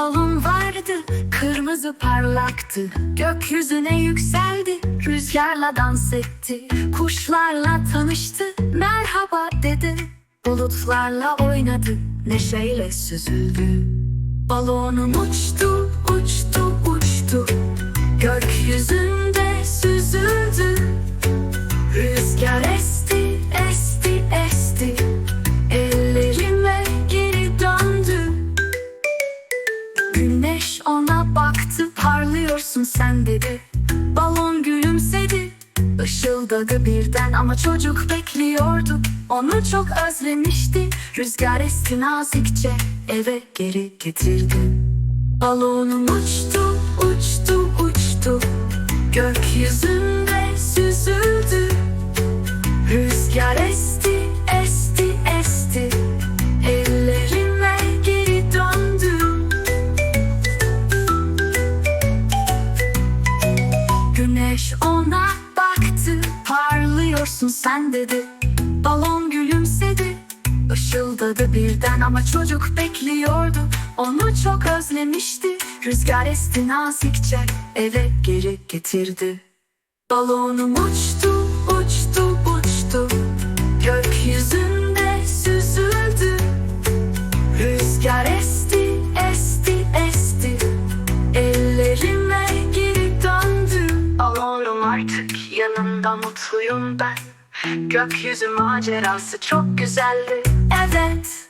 balon vardı Kırmızı parlaktı. Gökyüzüne yükseldi Rüzgarla dans etti. Kuşlarla tanıştı Merhaba dedi. Bulutlarla oynadı Neşeyle süzüldü. Balonum uçtu uçtu Ona baktı parlıyorsun sen dedi. Balon gülümsedi Işıldadı birden. Ama çocuk bekliyordu Onu çok özlemişti. Rüzgar esti nazikçe eve geri getirdi. Balonum uçtu, uçtu, uçtu. Gökyüzünde Ona baktı Parlıyorsun sen dedi. Balon gülümsedi Işıldadı birden ama çocuk bekliyordu. Onu çok özlemişti Rüzgar esti nazikçe Eve geri getirdi. Balonum uçtu, uçtu, uçtu. Gökyüzünde süzüldü. Rüzgar esti, artık yanında mutluyum ben. Gökyüzü macerası çok güzeldi. Evet